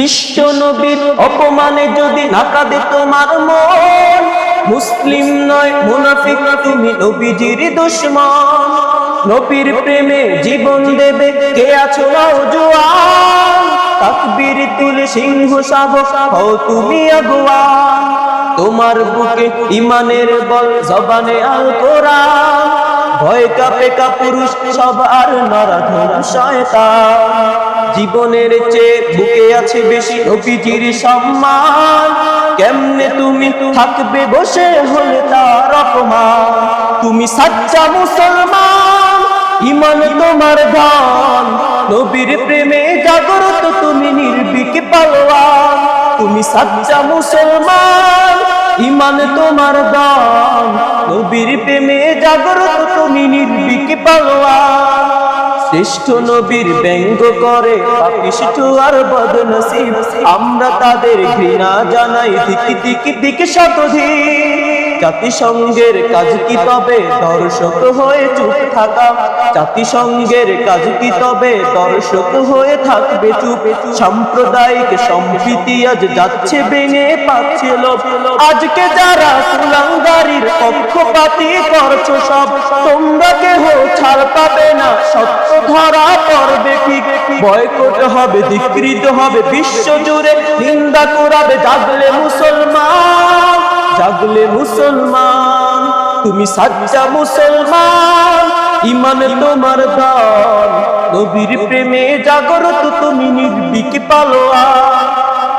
বিশ্ব নবীর অপমানে যদি না কাঁদে তোমার মন, মুসলিম নয়, মুনাফিক তুমি নবীজির দুশ্মন। নবীর প্রেমে জীবন দেবে, কে আছো নওজোয়ান? তাকবীর তুলে সিংহ শাবক হও তুমি আগুয়া তোমার বুকে ইমানের বল, জবানে আল কোরআন। ভয় কাপে কা পুরুষ সব আর নরাধম শয়তান। জীবনের চেয়ে বুকে আছে বেশি নবীজির সম্মান। কেমনে তুমি থাকবে বসে হলে তার অপমান? তুমি সাচ্চা মুসলমান, ইমান তোমার ধন। নবীর প্রেমে জাগরত তুমি নির্বিক পালোয়ান। তুমি সাচ্চা মুসলমান, ইমান তোমার দান নবীর প্রেমে জাগরত তুমি নির্বিক পালোয়ান। শ্রেষ্ঠ নবীর ব্যঙ্গ করে আর বদনসিব। আমরা তাদের ঘৃণা জানাই দিকে দিকে দিকে শতধিক জাতিসংঘের কাজ কি তবে? দর্শক হয়ে চুপ থাকা। জাতিসংঘের কাজ কি তবে? দর্শক হয়ে থাকবে চুপ। সাম্প্রদায়িক সম্প্রীতি আজ যাচ্ছে ভেঙে পাচ্ছে আজকে যারা কুলাঙ্গারির পক্ষপাতি করছ সব, তোমরা কেহ ছাড় পাবে না। সত্য ধরা পড়বে ঠিক। বয়কট হবে, বিকৃত হবে, বিশ্ব জুড়ে নিন্দা করাবে জাগলে মুসলমান। জাগলে মুসলমান, তুমি সাচ্চা মুসলমান। ইমান তোমার দান, নবীর প্রেমে জাগরত তুমি নির্বিক পালোয়া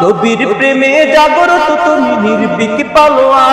নবীর প্রেমে জাগরত তুমি নির্বিক পালোয়া